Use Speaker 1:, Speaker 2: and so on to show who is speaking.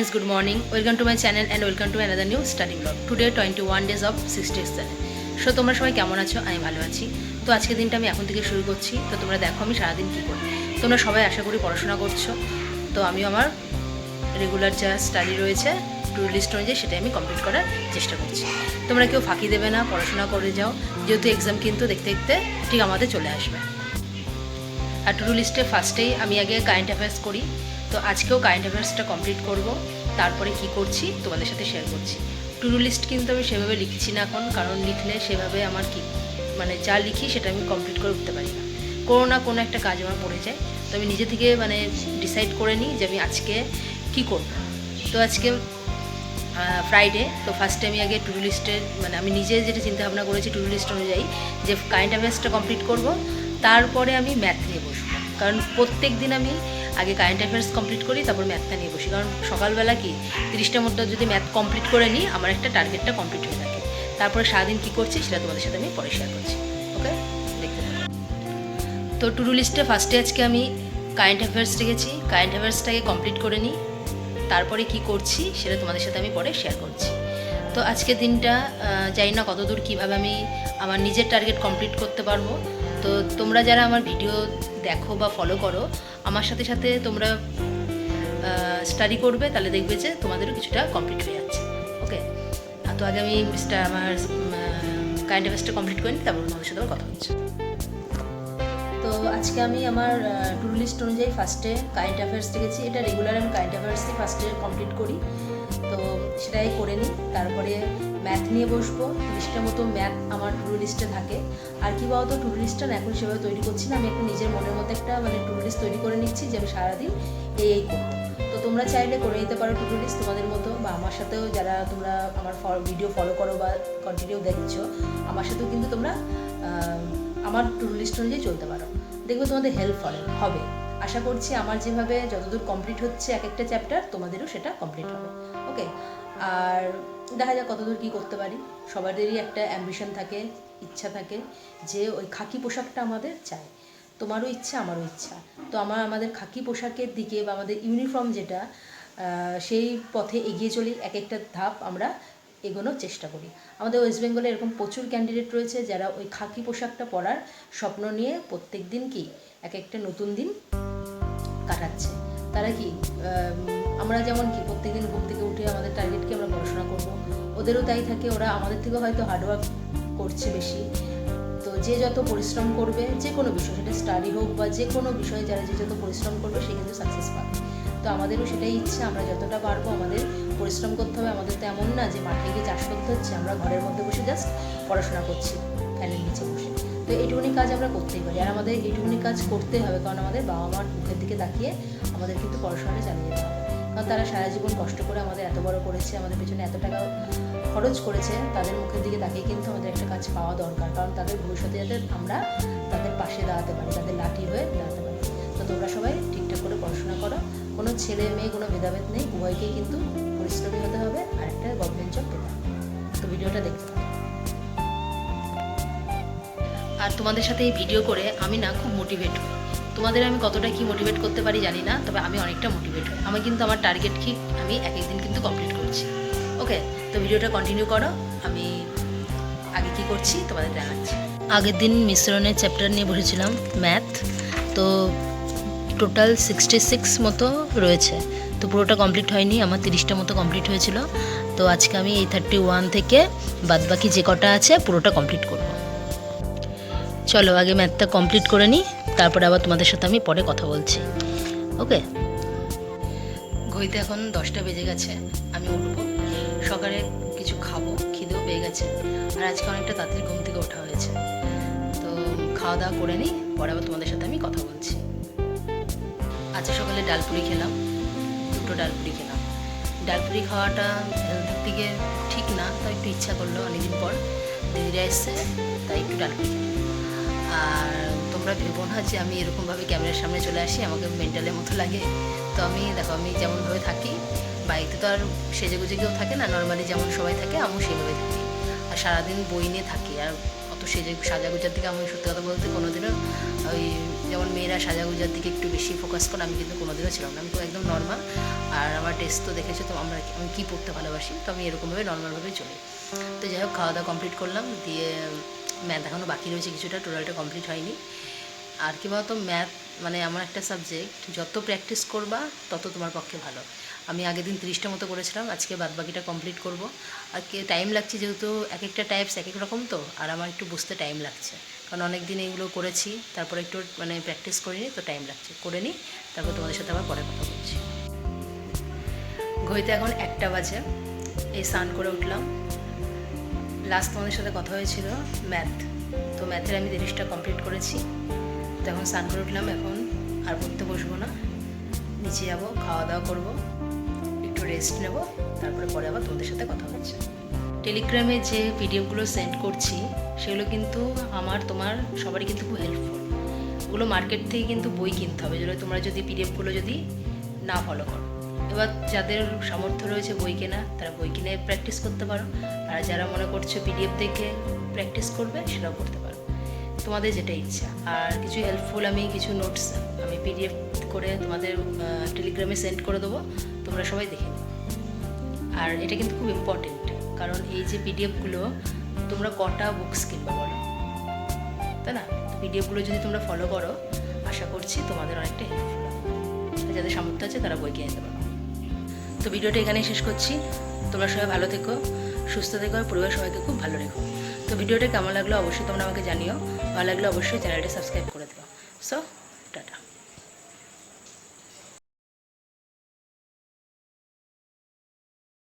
Speaker 1: friends, good morning. Welcome to my channel and welcome to another new study vlog. Today 21 days of 67. So তোমরা সবাই কেমন আছো? আমি ভালো আছি। তো আজকের দিনটা আমি এখন থেকে শুরু করছি। তো তোমরা দেখো আমি সারাদিন কী করি। তোমরা সবাই আশা করি পড়াশোনা করছ। তো আমিও আমার রেগুলার যা স্টাডি রয়েছে টু লিস্ট অনুযায়ী সেটা আমি কমপ্লিট করার চেষ্টা করছি। তোমরা কেউ ফাঁকি দেবে না পড়াশোনা করে যাও। যেহেতু এক্সাম কিন্তু দেখতে দেখতে ঠিক আমাদের চলে আসবে। আর টু লিস্টে ফার্স্টেই আমি আগে কারেন্ট অ্যাফেয়ার্স করি। তো আজকেও কারেন্ট অ্যাফেয়ার্সটা কমপ্লিট করব। তারপরে কি করছি তোমাদের সাথে শেয়ার করছি। টু লিস্ট কিন্তু আমি সেভাবে লিখছি না এখন, কারণ লিখলে সেভাবে আমার কি মানে যা লিখি সেটা আমি কমপ্লিট করে উঠতে পারি না। কোনো না কোনো একটা কাজ আমার পড়ে যায়। তো আমি নিজে থেকে মানে ডিসাইড করে নিই যে আমি আজকে কি করব। তো আজকে ফ্রাইডে তো ফার্স্টে আমি আগে টু লিস্টের মানে আমি নিজে যেটা চিন্তা ভাবনা করেছি টু লিস্ট অনুযায়ী যে কারেন্ট অ্যাফেয়ার্সটা কমপ্লিট করব। তারপরে আমি ম্যাথ নিয়ে বসবো। কারণ প্রত্যেক দিন আমি আগে কারেন্ট অ্যাফেয়ার্স কমপ্লিট করি, তারপর ম্যাথটা নিয়ে বসি। কারণ সকালবেলা কি তিরিশটার মধ্যে যদি ম্যাথ কমপ্লিট করে নিই, আমার একটা টার্গেটটা কমপ্লিট হয়ে থাকে। তারপরে সারাদিন কী করছি, সেটা তোমাদের সাথে আমি পরে শেয়ার করছি। ওকে দেখতে তো টু ডু লিস্টে ফার্স্টে আজকে আমি কারেন্ট অ্যাফেয়ার্স রেখেছি। কারেন্ট অ্যাফেয়ার্সটাকে কমপ্লিট করে নিই। তারপরে কি করছি, সেটা তোমাদের সাথে আমি পরে শেয়ার করছি। তো আজকের দিনটা জানি না কতদূর কীভাবে আমি আমার নিজের টার্গেট কমপ্লিট করতে পারব। তো তোমরা যারা আমার ভিডিও দেখো বা ফলো করো, আমার সাথে সাথে তোমরা স্টাডি করবে, তাহলে দেখবে যে তোমাদেরও কিছুটা কমপ্লিট হয়ে যাচ্ছে। ওকে তো আগে আমি আমার কারেন্ট অ্যাফেয়ার্সটা কমপ্লিট করে নিই, তারপর তোমাদের সাথে কথা হচ্ছে। তো আজকে আমি আমার টু লিস্ট অনুযায়ী ফার্স্টে কারেন্ট অ্যাফেয়ার্স দেখেছি। এটা রেগুলার আমি কারেন্ট অ্যাফেয়ার্সই ফার্স্টে কমপ্লিট করি। তো সেটাই করে নিই, তারপরে ম্যাথ নিয়ে বসবো, লিস্টের মতো ম্যাথ আমার টু লিস্টে থাকে। আর কি বলতো টু লিস্টটা না এখন সেভাবে তৈরি করছি না, আমি এখন নিজের মনের মতো একটা মানে টু লিস্ট তৈরি করে নিচ্ছি যে আমি সারাদিন এই এই করব। তো তোমরা চাইলে করে নিতে পারো টু লিস্ট তোমাদের মতো, বা আমার সাথেও যারা তোমরা আমার ভিডিও ফলো করো বা কন্টিনিউ দেখছ, আমার সাথেও কিন্তু তোমরা আমার টু লিস্ট অনুযায়ী চলতে পারো। দেখবে তোমাদের হেল্প হবে। আশা করছি আমার যেভাবে যতদূর কমপ্লিট হচ্ছে এক একটা চ্যাপ্টার তোমাদেরও সেটা কমপ্লিট হবে। ওকে আর দেখা যাক কতদূর কী করতে পারি। সবারই একটা অ্যাম্বিশন থাকে, ইচ্ছা থাকে যে ওই খাকি পোশাকটা আমাদের চাই। তোমারও ইচ্ছা, আমারও ইচ্ছা। তো আমার, আমাদের খাকি পোশাকের দিকে বা আমাদের ইউনিফর্ম যেটা সেই পথে এগিয়ে চলি, এক একটা ধাপ আমরা এগোনোর চেষ্টা করি। আমাদের ওয়েস্ট বেঙ্গলে এরকম প্রচুর ক্যান্ডিডেট রয়েছে যারা ওই খাকি পোশাকটা পরার স্বপ্ন নিয়ে প্রত্যেক দিন কি এক একটা নতুন দিন কাটাচ্ছে। তারা কি আম, আমরা যেমন কি প্রত্যেকদিন ঘুম থেকে উঠে আমাদের টার্গেটকে আমরা পড়াশোনা করব ওদেরও তাই থাকে ওরা আমাদের থেকে হয়তো হার্ডওয়ার্ক করছে বেশি। তো যে যত পরিশ্রম করবে যে কোনো বিষয় সেটা স্টাডি হোক বা যে কোনো বিষয়ে যারা যে যত পরিশ্রম করবে সে কিন্তু সাকসেস পাবে। তো আমাদেরও সেটাই ইচ্ছা আমরা যতটা পারব আমাদের পরিশ্রম করতে হবে। আমাদের তো এমন না যে মাঠে গিয়ে চাষ করতে হচ্ছে আমরা ঘরের মধ্যে বসে জাস্ট পড়াশোনা করছি ফ্যানের নিচে বসে। তো এইটুকুনি কাজ আমরা করতেই পারি। আর আমাদের এইটুকুনি কাজ করতে হবে, কারণ আমাদের বাবা মার মুখের দিকে তাকিয়ে আমাদের কিন্তু পড়াশোনাটা চালিয়ে যেতে হবে। কারণ তারা সারা জীবন কষ্ট করে আমাদের এত বড় করেছে, আমাদের পেছনে এত টাকা খরচ করেছে, তাদের মুখের দিকে তাকিয়ে কিন্তু আমাদের একটা কাজ পাওয়া দরকার। কারণ তাদের ভবিষ্যতে যাতে আমরা তাদের পাশে দাঁড়াতে পারি, তাদের লাঠি হয়ে দাঁড়াতে পারি। তো তোমরা সবাই ঠিকঠাক করে পড়াশোনা করো। কোনো ছেলে মেয়ে, কোনো ভেদাভেদ নেই, উভয়কেই কিন্তু পরিশ্রমী হতে হবে, আর একটা গভর্নমেন্ট জব পেতে হবে। তো ভিডিওটা দেখতে আর তোমাদের সাথে এই ভিডিও করে আমি না খুব মোটিভেট হই। তোমাদের আমি কতটা কি মোটিভেট করতে পারি জানি না, তবে আমি অনেকটা মোটিভেট হই। আমি কিন্তু আমার টার্গেট কি, আমি এক একদিন কিন্তু কমপ্লিট করছি। ওকে তো ভিডিওটা কন্টিনিউ করো। আমি আগে কি করছি, তোমাদের জানাচ্ছি আগের দিন মিশ্রণের চ্যাপ্টার নিয়ে বসেছিলাম ম্যাথ তো টোটাল সিক্সটি সিক্স মতো রয়েছে। তো পুরোটা কমপ্লিট হয়নি, আমার তিরিশটা মতো কমপ্লিট হয়েছিল। তো আজকে আমি এই থার্টি ওয়ান থেকে বাদবাকি যে কটা আছে, পুরোটা কমপ্লিট করব। চলো, আগে ম্যাথটা কমপ্লিট করে নিই, তারপরে আবার তোমাদের সাথে আমি পরে কথা বলছি। ওকে? ঘড়িতে এখন দশটা বেজে গেছে, আমি উঠবো, সকালে কিছু খাব, খিদেও পেয়ে গেছে, আর আজকে অনেকটা তাড়াতাড়ি ঘুম থেকে ওঠা হয়েছে। তো খাওয়া দাওয়া করে নিই, পরে আবার তোমাদের সাথে আমি কথা বলছি। আজকে সকালে ডালপুরি খেলাম, দুটো ডালপুরি খেলাম। ডালপুরি খাওয়াটা হেলথের দিকে ঠিক না, তাই একটু ইচ্ছা করল অনেকদিন পর। দিদিরা এসছে, তাই একটু ডালপুরি খেলাম। আর তোমরা ভেবো না যে আমি এরকমভাবে ক্যামেরার সামনে চলে আসি, আমাকে মেন্টালের মতো লাগে। তো আমি, দেখো, আমি যেমনভাবে থাকি, বাড়িতে তো আর সেজে গুজে কেউ থাকে না, নর্মালি যেমন সবাই থাকে, আমিও সেভাবে থাকি। আর সারাদিন বই নিয়ে থাকি, আর অত সেজে, সাজাগুজার দিকে আমি সত্যি কথা বলতে কোনোদিনও ওই যেমন মেয়েরা সাজাগুজার দিকে একটু বেশি ফোকাস করে, আমি কিন্তু কোনোদিনও ছিলাম না। আমি তো একদম নর্মাল আর আমার টেস্ট তো দেখেছ তো, আমরা আমি কী পড়তে ভালোবাসি? তো আমি এরকমভাবে নর্মালভাবেই চলি। তো যাই হোক, খাওয়া দাওয়া কমপ্লিট করলাম, দিয়ে ম্যাথ এখনও বাকি রয়েছে, কিছুটা টোটালটা কমপ্লিট হয়নি। আর কি বলতো ম্যাথ মানে এমন একটা সাবজেক্ট যত প্র্যাকটিস করবা, তত তোমার পক্ষে ভালো। আমি আগের দিন তিরিশটা মতো করেছিলাম, আজকে বাদ বাকিটা কমপ্লিট করব। আর কি টাইম লাগছে যেহেতু এক একটা টাইপস এক এক রকম তো, আর আমার একটু বুঝতে টাইম লাগছে। কারণ অনেক দিন এগুলো করেছি, তারপরে একটু মানে প্র্যাকটিস করিনি, তো টাইম লাগছে। করে নিই, তারপর তোমাদের সাথে আবার পরে কথা বলছি। ঘড়িতে এখন একটা বাজে, এই স্নান করে উঠলাম। লাস্ট তোমাদের সাথে কথা হয়েছিল ম্যাথ তো ম্যাথের আমি তিরিশটা কমপ্লিট করেছি। তো এখন স্নান করে উঠলাম এখন, আর পড়তে বসবো না। নিচে যাব, খাওয়া দাওয়া করব, একটু রেস্ট নেব, তারপরে পরে আবার তোমাদের সাথে কথা হচ্ছে। টেলিগ্রামে যে পিডিএফগুলো সেন্ড করছি, সেগুলো কিন্তু আমার, তোমার সবারই কিন্তু খুব হেল্পফুল ওগুলো মার্কেট থেকে কিন্তু বই কিনতে হবে, যেগুলো তোমরা যদি পিডিএফগুলো যদি না ফলো করো। এবার যাদের সামর্থ্য রয়েছে বই কেনা, তারা বই কিনে প্র্যাকটিস করতে পারো। আর যারা মনে করছ পিডিএফ দেখে প্র্যাকটিস করবে, সেটাও করতে পারো। তোমাদের যেটা ইচ্ছা। আর কিছু হেল্পফুল আমি, কিছু নোটস আমি পিডিএফ করে তোমাদের টেলিগ্রামে সেন্ড করে দেবো। তোমরা সবাই দেখে আর এটা কিন্তু খুব ইম্পর্টেন্ট কারণ এই যে পিডিএফগুলো তোমরা কটা বুকস কিনবে বলো? তাই না? পিডিএফগুলো যদি তোমরা ফলো করো, আশা করছি তোমাদের অনেকটা হেল্পফুল যাদের সামর্থ্য আছে, তারা বই কিনে নিতে পারো তো ভিডিওটা এখানেই শেষ করছি। তোমরা সবাই ভালো থেকো, সুস্থ থেকো আর পরিবার সবাইকে খুব ভালো রেখো। তো ভিডিওটা কেমন লাগল অবশ্যই তোমরা আমাকে জানিও, ভালো লাগলে অবশ্যই চ্যানেলটা সাবস্ক্রাইব করে দেবো সো টাটা।